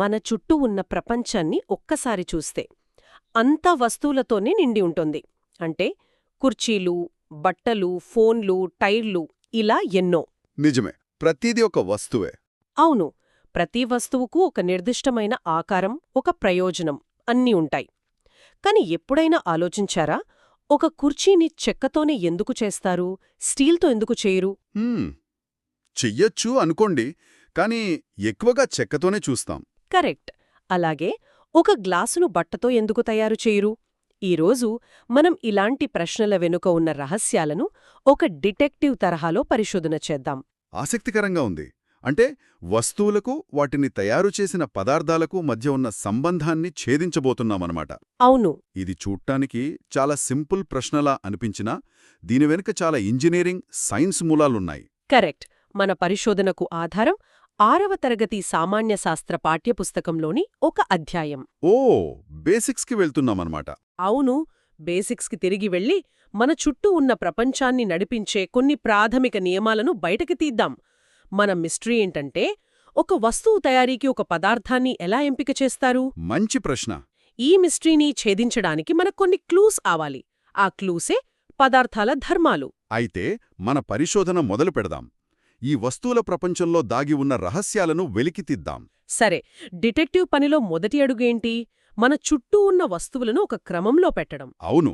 మన చుట్టూ ఉన్న ప్రపంచాన్ని ఒక్కసారి చూస్తే అంతా వస్తువులతోనే నిండి ఉంటుంది. అంటే కుర్చీలు బట్టలు ఫోన్లు టైర్లు ఇలా ఎన్నో. నిజమే ప్రతిదీ ఒక వస్తువే. అవును ప్రతి వస్తువుకు ఒక నిర్దిష్టమైన ఆకారం ఒక ప్రయోజనం అన్నీ ఉంటాయి. కాని ఎప్పుడైనా ఆలోచించారా ఒక కుర్చీని చెక్కతోనే ఎందుకు చేస్తారు స్టీల్తో ఎందుకు చేయరు. చెయ్యొచ్చు అనుకోండి కానీ ఎక్కువగా చెక్కతోనే చూస్తాం. కరెక్ట్. అలాగే ఒక గ్లాసును బట్టతో ఎందుకు తయారు చేయరు? ఈరోజు మనం ఇలాంటి ప్రశ్నల వెనుక ఉన్న రహస్యాలను ఒక డిటెక్టివ్ తరహాలో పరిశోధన చేద్దాం. ఆసక్తికరంగా ఉంది. అంటే వస్తువులకు వాటిని తయారు చేసిన పదార్థాలకు మధ్య ఉన్న సంబంధాన్ని ఛేదించబోతున్నామన్నమాట. అవును. ఇది చూడ్డానికి చాలా సింపుల్ ప్రశ్నలా అనిపించినా దీని వెనుక చాలా ఇంజనీరింగ్ సైన్స్ మూలాలున్నాయి. కరెక్ట్. మన పరిశోధనకు ఆధారం ఆరవ తరగతి సామాన్య శాస్త్ర పాఠ్యపుస్తకంలోని ఒక అధ్యాయం. ఓ బేసిక్స్కి వెళ్తున్నామన్నమాట. అవును బేసిక్స్కి తిరిగి వెళ్ళి మన చుట్టూ ఉన్న ప్రపంచాన్ని నడిపించే కొన్ని ప్రాథమిక నియమాలను బయటకి తీద్దాం. మన మిస్టరీ ఏంటంటే ఒక వస్తువు తయారీకి ఒక పదార్థాన్ని ఎలా ఎంపిక చేస్తారు? మంచి ప్రశ్న. ఈ మిస్టరీని ఛేదించడానికి మనకు కొన్ని క్లూస్ ఆవాలి. ఆ క్లూసే పదార్థాల ధర్మాలు. అయితే మన పరిశోధన మొదలు పెడదాం. ఈ వస్తువుల ప్రపంచంలో దాగి ఉన్న రహస్యాలను వెలికితీద్దాం సరే డిటెక్టివ్ పనిలో మొదటి అడుగేంటి మన చుట్టూ ఉన్న వస్తువులను ఒక క్రమంలో పెట్టడం. అవును.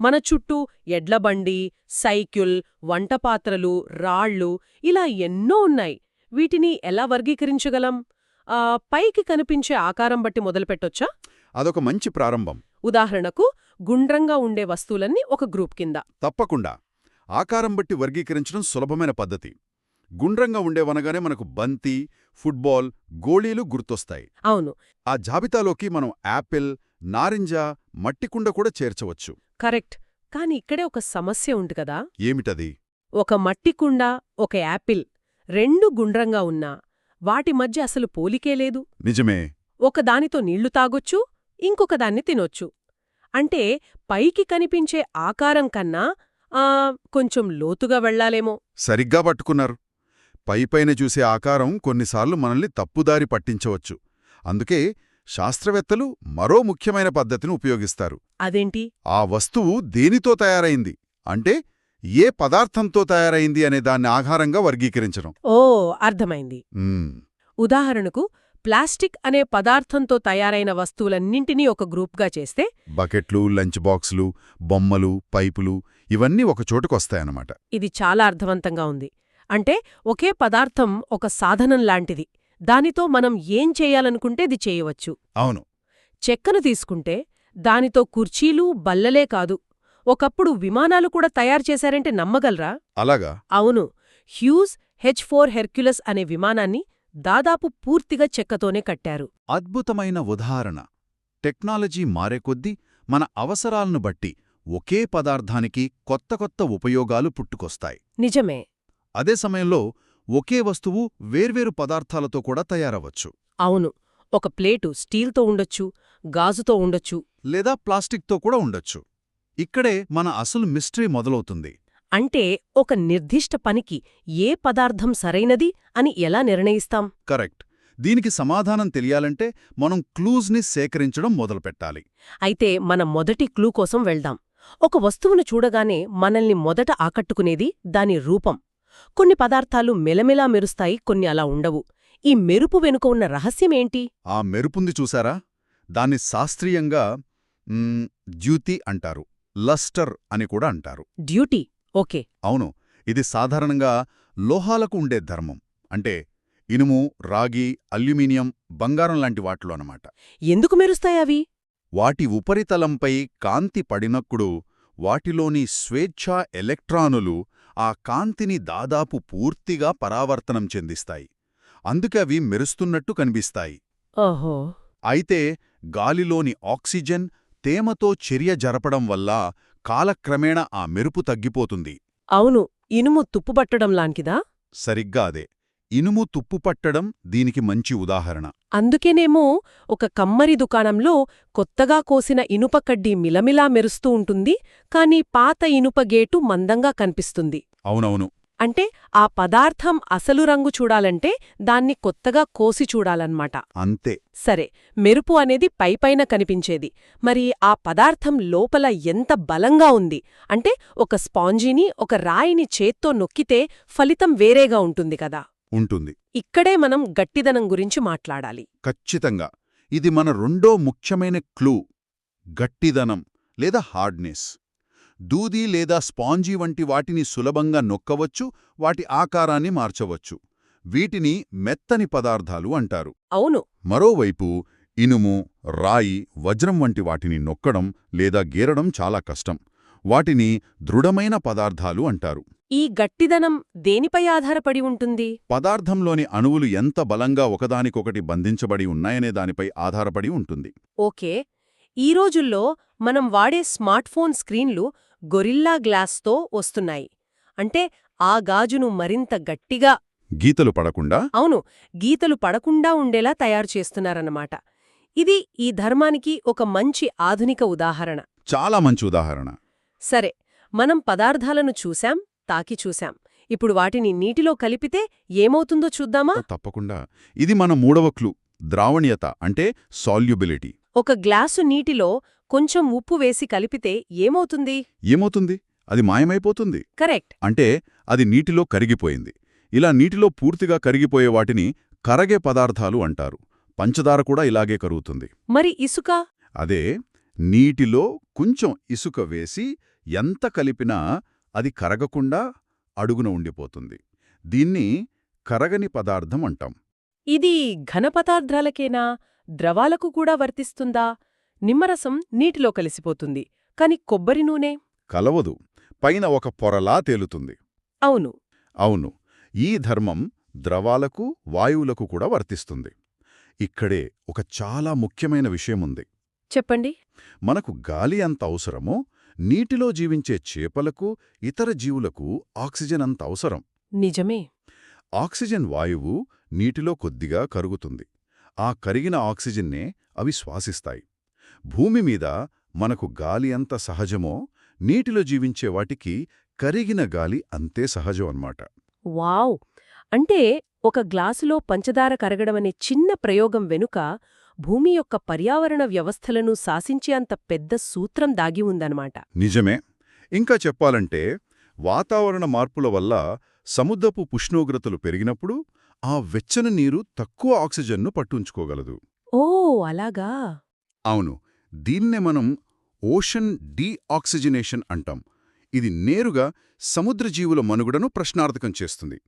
మన చుట్టూ ఎడ్లబండి సైకిల్ వంటపాత్రలు రాళ్ళు ఇలా ఎన్నో ఉన్నాయి. వీటిని ఎలా వర్గీకరించగలం? పైకి కనిపించే ఆకారం బట్టి మొదలుపెట్టొచ్చా? అదొక మంచి ప్రారంభం. ఉదాహరణకు గుండ్రంగా ఉండే వస్తువులన్నీ ఒక గ్రూప్ కింద. తప్పకుండా. ఆకారం బట్టి వర్గీకరించడం సులభమైన పద్ధతి. గుండ్రంగా ఉండేవనగానే మనకు బంతి ఫుట్బాల్ గోళీలు గుర్తొస్తాయి. అవును. ఆ జాబితాలోకి మనం యాపిల్ నారింజ మట్టికుండ కూడా చేర్చవచ్చు. కరెక్ట్. కాని ఇక్కడే ఒక సమస్య ఉంది కదా? ఏమిటది? ఒక మట్టి కుండ ఒక యాపిల్ రెండు గుండ్రంగా ఉన్నా వాటి మధ్య అసలు పోలికే లేదు. నిజమే. ఒకదానితో నీళ్ళు తాగొచ్చు ఇంకొకదాన్ని తినొచ్చు. అంటే పైకి కనిపించే ఆకారం కన్నా ఆ కొంచెం లోతుగా వెళ్ళాలేమో సరిగ్గా పట్టుకున్నారు. పైపైన చూసే ఆకారం కొన్నిసార్లు మనల్ని తప్పుదారి పట్టించవచ్చు. అందుకే శాస్త్రవేత్తలు మరో ముఖ్యమైన పద్ధతిని ఉపయోగిస్తారు. అదేంటి? ఆ వస్తువు దేనితో తయారైంది? అంటే ఏ పదార్థంతో తయారైంది అనే దాన్ని ఆధారంగా వర్గీకరించడం. ఓ అర్థమైంది. ఉదాహరణకు ప్లాస్టిక్ అనే పదార్థంతో తయారైన వస్తువులన్నింటినీ ఒక గ్రూప్గా చేస్తే బకెట్లు లంచ్ బాక్సులు బొమ్మలు పైపులు ఇవన్నీ ఒక చోటుకొస్తాయన్నమాట. ఇది చాలా అర్థవంతంగా ఉంది. అంటే ఒకే పదార్థం ఒక సాధనం లాంటిది. దానితో మనం ఏం చేయాలనుకుంటే ఇది చేయవచ్చు. అవును. చెక్కను తీసుకుంటే దానితో కుర్చీలు బల్లలే కాదు. ఒకప్పుడు విమానాలు కూడా తయారు చేశారంటే నమ్మగలరా? అలాగా? అవును. హ్యూస్ హెచ్ ఫోర్ హెర్క్యులస్ అనే విమానాన్ని దాదాపు పూర్తిగా చెక్కతోనే కట్టారు. అద్భుతమైన ఉదాహరణ. టెక్నాలజీ మారేకొద్దీ మన అవసరాలను బట్టి ఒకే పదార్థానికి కొత్త కొత్త ఉపయోగాలు పుట్టుకొస్తాయి. నిజమే. అదే సమయంలో ఒకే వస్తువు వేర్వేరు పదార్థాలతో కూడా తయారవచ్చు. అవును. ఒక ప్లేటు స్టీల్తో ఉండొచ్చు గాజుతో ఉండొచ్చు. లేదా ప్లాస్టిక్తో కూడా ఉండొచ్చు. ఇక్కడే మన అసలు మిస్టరీ మొదలవుతుంది. అంటే ఒక నిర్దిష్ట పనికి ఏ పదార్థం సరైనది అని ఎలా నిర్ణయిస్తాం? కరెక్ట్. దీనికి సమాధానం తెలియాలంటే మనం క్లూజ్ని సేకరించడం మొదలుపెట్టాలి. అయితే మన మొదటి క్లూ కోసం వెళ్దాం. ఒక వస్తువును చూడగానే మనల్ని మొదట ఆకట్టుకునేది దాని రూపం. కొన్ని పదార్థాలు మెలమెలా మెరుస్తాయి కొన్ని అలా ఉండవు. ఈ మెరుపు వెనుక ఉన్న రహస్యమేంటి ఆ మెరుపుంది చూసారా? దాన్ని శాస్త్రీయంగా ద్యుతి అంటారు. లస్టర్ అని కూడా అంటారు. డ్యూటీ? ఓకే. అవును. ఇది సాధారణంగా లోహాలకు ఉండే ధర్మం. అంటే ఇనుము రాగి అల్యూమినియం బంగారం లాంటి వాటిలో అన్నమాట. ఎందుకు మెరుస్తాయవి వాటి ఉపరితలంపై కాంతి పడినప్పుడు వాటిలోని స్వేచ్ఛా ఎలక్ట్రానులు ఆ కాంతిని దాదాపు పూర్తిగా పరావర్తనం చెందిస్తాయి. అందుకే అవి మెరుస్తున్నట్టు కనిపిస్తాయి. ఓహో! అయితే గాలిలోని ఆక్సిజన్ తేమతో చర్య జరపడం వల్ల కాలక్రమేణా ఆ మెరుపు తగ్గిపోతుంది. అవును ఇనుము తుప్పుపట్టడం లాంటిదా? సరిగ్గా అదే. ఇనుము తుప్పుపట్టడం దీనికి మంచి ఉదాహరణ. అందుకేనేమో ఒక కమ్మరి దుకాణంలో కొత్తగా కోసిన ఇనుప కడ్డీ మిలమిలా మెరుస్తూ ఉంటుంది కాని పాత ఇనుప గేటు మందంగా కనిపిస్తుంది. అవునవును. అంటే ఆ పదార్థం అసలు రంగు చూడాలంటే దాన్ని కొత్తగా కోసి చూడాలన్నమాట. అంతే. సరే మెరుపు అనేది పైపైన కనిపించేది. మరి ఆ పదార్థం లోపల ఎంత బలంగా ఉంది? అంటే ఒక స్పాంజీని ఒక రాయిని చేత్తో నొక్కితే ఫలితం వేరేగా ఉంటుంది కదా? ఉంటుంది. ఇక్కడే మనం గట్టిదనం గురించి మాట్లాడాలి. ఖచ్చితంగా. ఇది మన రెండో ముఖ్యమైన క్లూ. గట్టిదనం లేదా హార్డ్నెస్. దూది లేదా స్పాంజీ వంటి వాటిని సులభంగా నొక్కవచ్చు వాటి ఆకారాన్ని మార్చవచ్చు. వీటిని మెత్తని పదార్థాలు అంటారు. అవును. మరోవైపు ఇనుము రాయి వజ్రం వంటి వాటిని నొక్కడం లేదా గీరడం చాలా కష్టం. వాటిని దృఢమైన పదార్థాలు అంటారు. ఈ గట్టిదనం దేనిపై ఆధారపడి ఉంటుంది? పదార్థంలోని అణువులు ఎంత బలంగా ఒకదానికొకటి బంధించబడి ఉన్నాయనే దానిపై ఆధారపడి ఉంటుంది. ఓకే. ఈ రోజుల్లో మనం వాడే స్మార్ట్ఫోన్ స్క్రీన్లు గొరిల్లా గ్లాస్తో వస్తున్నాయి. అంటే ఆ గాజును మరింత గట్టిగా గీతలు పడకుండా? అవును గీతలు పడకుండా ఉండేలా తయారు చేస్తున్నారన్నమాట. ఇది ఈ ధర్మానికి ఒక మంచి ఆధునిక ఉదాహరణ. చాలా మంచి ఉదాహరణ. సరే మనం పదార్థాలను చూశాం తాకి చూశాం. ఇప్పుడు వాటిని నీటిలో కలిపితే ఏమవుతుందో చూద్దామా? తప్పకుండా. ఇది మన మూడవ క్లూ ద్రావణీయత అంటే సాల్యుబిలిటీ ఒక గ్లాసు నీటిలో కొంచెం ఉప్పు వేసి కలిపితే ఏమవుతుంది? ఏమవుతుంది? అది మాయమైపోతుంది. కరెక్ట్. అంటే అది నీటిలో కరిగిపోయింది. ఇలా నీటిలో పూర్తిగా కరిగిపోయే వాటిని కరగే పదార్థాలు అంటారు. పంచదార కూడా ఇలాగే కరుగుతుంది. మరి ఇసుక? అదే నీటిలో కొంచెం ఇసుక వేసి ఎంత కలిపినా అది కరగకుండా అడుగున ఉండిపోతుంది. దీన్ని కరగని పదార్థం అంటాం. ఇది ఘన పదార్థాలకేనా? ద్రవాలకు కూడా వర్తిస్తుందా? నిమ్మరసం నీటిలో కలిసిపోతుంది కాని కొబ్బరి నూనె? కలవదు. పైన ఒక పొరలా తేలుతుంది. అవును. అవును. ఈ ధర్మం ద్రవాలకు వాయువులకు కూడా వర్తిస్తుంది. ఇక్కడే ఒక చాలా ముఖ్యమైన విషయముంది. చెప్పండి. మనకు గాలి అంత అవసరమో నీటిలో జీవించే చేపలకు ఇతర జీవులకు ఆక్సిజన్ అంత అవసరం. నిజమే. ఆక్సిజన్ వాయువు నీటిలో కొద్దిగా కరుగుతుంది. ఆ కరిగిన ఆక్సిజన్నే అవి శ్వాసిస్తాయి. భూమి మీద మనకు గాలి ఎంత సహజమో నీటిలో జీవించే వాటికి కరిగిన గాలి అంతే సహజం అన్నమాట. వావ్! అంటే ఒక గ్లాసులో పంచదార కరగడమనే చిన్న ప్రయోగం వెనుక భూమి యొక్క పర్యావరణ వ్యవస్థలను శాసించే అంత పెద్ద సూత్రం దాగి ఉందన్నమాట. నిజమే. ఇంకా చెప్పాలంటే వాతావరణ మార్పుల వల్ల సముద్రపు ఉష్ణోగ్రతలు పెరిగినప్పుడు ఆ వెచ్చని నీరు తక్కువ ఆక్సిజన్ను పట్టుంచుకోగలదు. ఓ అలాగా? అవును. దీన్నే మనం ఓషన్ డీఆక్సిజనేషన్ అంటాం. ఇది నేరుగా సముద్ర జీవుల మనుగడను ప్రశ్నార్థకం చేస్తుంది.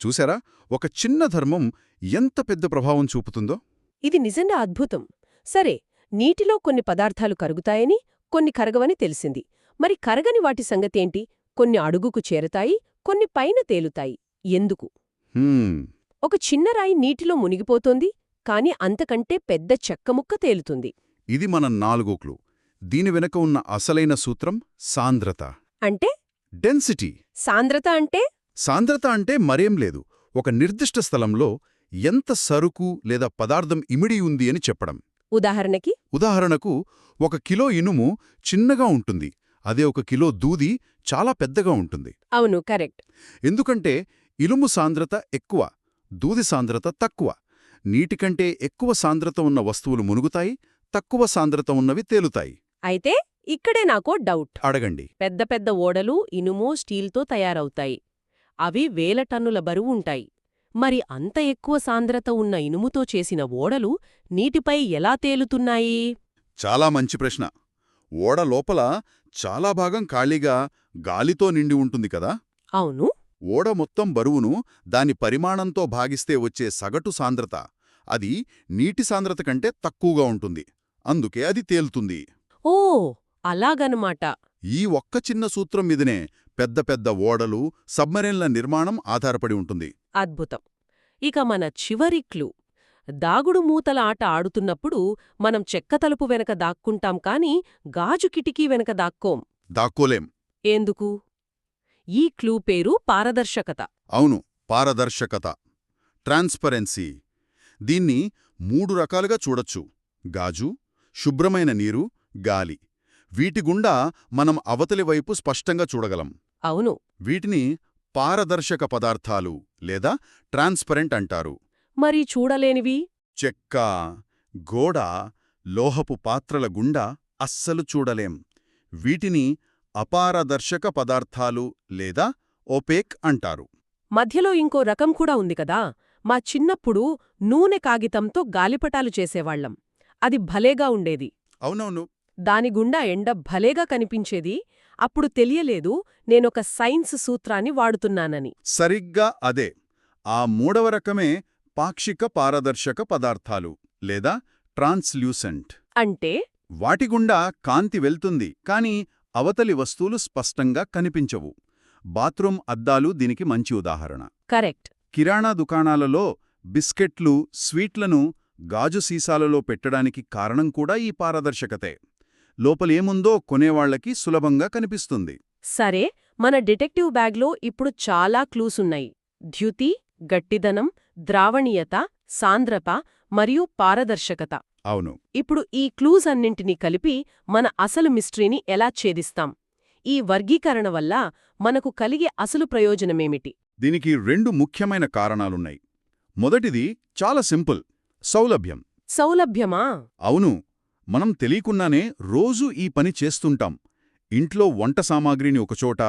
చూసారా? ఒక చిన్న ధర్మం ఎంత పెద్ద ప్రభావం చూపుతుందో? ఇది నిజంగా అద్భుతం. సరే నీటిలో కొన్ని పదార్థాలు కరుగుతాయని కొన్ని కరగవని తెలిసింది. మరి కరగని వాటి సంగతేంటి? కొన్ని అడుగుకు చేరతాయి కొన్ని పైన తేలుతాయి. ఎందుకు? ఒక చిన్న రాయి నీటిలో మునిగిపోతోంది కాని అంతకంటే పెద్ద చెక్కముక్క తేలుతుంది. ఇది మన నాలుగో క్లూ. దీని వెనక ఉన్న అసలైన సూత్రం సాంద్రత. అంటే? డెన్సిటీ. సాంద్రత అంటే? సాంద్రత అంటే మరేం లేదు. ఒక నిర్దిష్ట స్థలంలో ఎంత సరుకు లేదా పదార్థం ఇమిడి ఉంది అని చెప్పడం. ఉదాహరణకి? ఉదాహరణకు ఒక కిలో ఇనుము చిన్నగా ఉంటుంది. అదే ఒక కిలో దూది చాలా పెద్దగా ఉంటుంది. అవును కరెక్ట్. ఎందుకంటే ఇనుము సాంద్రత ఎక్కువ దూది సాంద్రత తక్కువ. నీటికంటే ఎక్కువ సాంద్రత ఉన్న వస్తువులు మునుగుతాయి తక్కువ సాంద్రత ఉన్నవి తేలుతాయి. అయితే ఇక్కడే నాకో డౌట్. అడగండి. పెద్ద పెద్ద ఓడలు ఇనుము స్టీల్తో తయారవుతాయి. అవి వేల టన్నుల బరువు ఉంటాయి. మరి అంత ఎక్కువ సాంద్రత ఉన్న ఇనుముతో చేసిన ఓడలు నీటిపై ఎలా తేలుతున్నాయి? చాలా మంచి ప్రశ్న. ఓడ లోపల చాలా భాగం ఖాళీగా గాలితో నిండి ఉంటుంది కదా? అవును. ఓడ మొత్తం బరువును దాని పరిమాణంతో భాగిస్తే వచ్చే సగటు సాంద్రత. అది నీటి సాంద్రత కంటే తక్కువగా ఉంటుంది. అందుకే అది తేలుతుంది. ఓ అలాగనమాట. ఈ ఒక్క చిన్న సూత్రం మీదనే పెద్ద పెద్ద ఓడలు సబ్మరీన్ల నిర్మాణం ఆధారపడి ఉంటుంది. అద్భుతం. ఇక మన చివరి క్లూ. దాగుడు మూతల ఆట ఆడుతున్నప్పుడు మనం చెక్క తలుపు వెనక దాక్కుంటాం కాని గాజు కిటికీ వెనక దాక్కోం. దాక్కోలేం. ఎందుకు? ఈ క్లూ పేరు పారదర్శకత. అవును పారదర్శకత. ట్రాన్స్పరెన్సీ. దీన్ని మూడు రకాలుగా చూడొచ్చు. గాజు శుభ్రమైన నీరు గాలి. వీటి గుండా మనం అవతలి వైపు స్పష్టంగా చూడగలం. అవును. వీటిని పారదర్శక పదార్థాలు లేదా ట్రాన్స్పరెంట్ అంటారు. మరి చూడలేనివి? చెక్క గోడ లోహపు పాత్రల గుండా అస్సలు చూడలేం. వీటిని అపారదర్శక పదార్థాలు లేదా ఒపేక్ అంటారు. మధ్యలో ఇంకో రకం కూడా ఉంది కదా. మా చిన్నప్పుడు నూనె కాగితంతో గాలిపటాలు చేసేవాళ్ళం అది భలేగా ఉండేది. అవునవును. దాని గుండా ఎండ భలేగా కనిపించేది. అప్పుడు తెలియలేదు నేనొక సైన్స్ సూత్రాన్ని వాడుతున్నానని. సరిగ్గా అదే. ఆ మూడవ రకమే పాక్షిక పారదర్శక పదార్థాలు లేదా ట్రాన్స్ల్యూసెంట్. అంటే? వాటి గుండా కాంతి వెళ్తుంది కాని అవతలి వస్తువులు స్పష్టంగా కనిపించవు. బాత్రూం అద్దాలు దీనికి మంచి ఉదాహరణ. కరెక్ట్. కిరాణా దుకాణాలలో బిస్కెట్లు స్వీట్లను గాజు సీసాలలో పెట్టడానికి కారణం కూడా ఈ పారదర్శకతే. లోపలేముందో కొనేవాళ్ళకి సులభంగా కనిపిస్తుంది. సరే మన డిటెక్టివ్ బ్యాగ్లో ఇప్పుడు చాలా క్లూస్ ఉన్నాయి. ద్యుతి గట్టిదనం ద్రావణీయత సాంద్రత మరియు పారదర్శకత. అవును. ఇప్పుడు ఈ క్లూస్ అన్నింటినీ కలిపి మన అసలు మిస్టరీని ఎలా ఛేదిస్తాం? ఈ వర్గీకరణ వల్ల మనకు కలిగే అసలు ప్రయోజనమేమిటి? దీనికి రెండు ముఖ్యమైన కారణాలున్నాయి. మొదటిది చాలా సింపుల్. సౌలభ్యం. సౌలభ్యమా? అవును మనం తెలియకుండానే రోజూ ఈ పని చేస్తుంటాం. ఇంట్లో వంట సామాగ్రిని ఒకచోట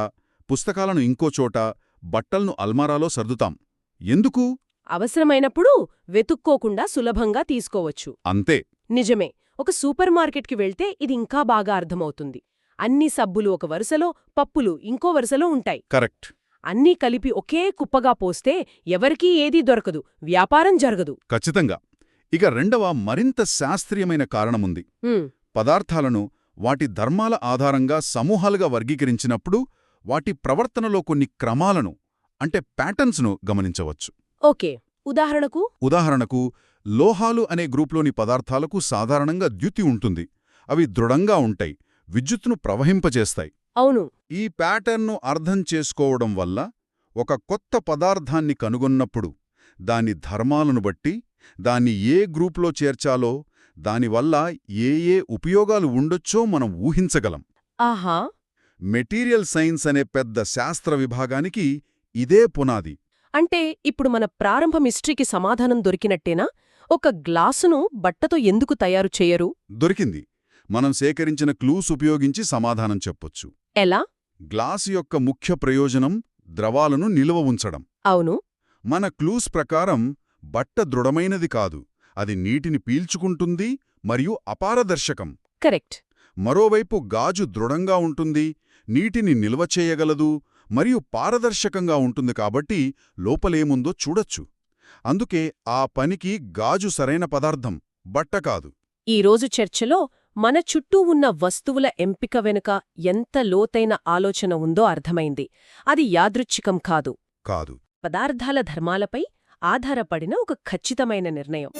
పుస్తకాలను ఇంకోచోట బట్టల్ను అల్మారాలో సర్దుతాం. ఎందుకు? అవసరమైనప్పుడు వెతుక్కోకుండా సులభంగా తీసుకోవచ్చు. అంతే. నిజమే ఒక సూపర్ మార్కెట్కి వెళ్తే ఇది ఇంకా బాగా అర్థమవుతుంది. అన్ని సబ్బులు ఒక వరుసలో పప్పులు ఇంకో వరుసలో ఉంటాయి. కరెక్ట్. అన్నీ కలిపి ఒకే కుప్పగా పోస్తే ఎవరికీ ఏదీ దొరకదు వ్యాపారం జరగదు. ఖచ్చితంగా. ఇక రెండవ మరింత శాస్త్రీయమైన కారణముంది. పదార్థాలను వాటి ధర్మాల ఆధారంగా సమూహాలుగా వర్గీకరించినప్పుడు వాటి ప్రవర్తనలో కొన్ని క్రమాలను అంటే ప్యాటర్న్స్ను గమనించవచ్చు. ఓకే. ఉదాహరణకు? ఉదాహరణకు లోహాలు అనే గ్రూప్లోని పదార్థాలకు సాధారణంగా ద్యుతి ఉంటుంది. అవి దృఢంగా ఉంటాయి విద్యుత్తును ప్రవహింపజేస్తాయి. అవును. ఈ ప్యాటర్న్ను అర్థం చేసుకోవడం వల్ల ఒక కొత్త పదార్థాన్ని కనుగొన్నప్పుడు దాని ధర్మాలను బట్టి దాన్ని ఏ గ్రూప్లో చేర్చాలో దానివల్ల ఏ ఏ ఉపయోగాలు ఉండొచ్చో మనం ఊహించగలం. ఆహా! మెటీరియల్ సైన్స్ అనే పెద్ద శాస్త్ర విభాగానికి ఇదే పునాది. అంటే ఇప్పుడు మన ప్రారంభ మిస్టరీకి సమాధానం దొరికినట్టేనా? ఒక గ్లాసును బట్టతో ఎందుకు తయారు చేయరు? దొరికింది. మనం సేకరించిన క్లూస్ ఉపయోగించి సమాధానం చెప్పొచ్చు. ఎలా? గ్లాసు యొక్క ముఖ్య ప్రయోజనం ద్రవాలను నిలువ ఉంచడం. అవును. మన క్లూస్ ప్రకారం బట్ట దృఢమైనది కాదు. అది నీటిని పీల్చుకుంటుంది మరియు అపారదర్శకం. కరెక్ట్. మరోవైపు గాజు దృఢంగా ఉంటుంది నీటిని నిల్వ చేయగలదు మరియు పారదర్శకంగా ఉంటుంది కాబట్టి లోపలేముందో చూడొచ్చు. అందుకే ఆ పనికి గాజు సరైన పదార్థం బట్ట కాదు. ఈరోజు చర్చలో మన చుట్టూ ఉన్న వస్తువుల ఎంపిక వెనుక ఎంత లోతైన ఆలోచన ఉందో అర్థమైంది. అది యాదృచ్ఛికం కాదు. కాదు. పదార్థాల ధర్మాలపై ఆధారపడిన ఒక ఖచ్చితమైన నిర్ణయం.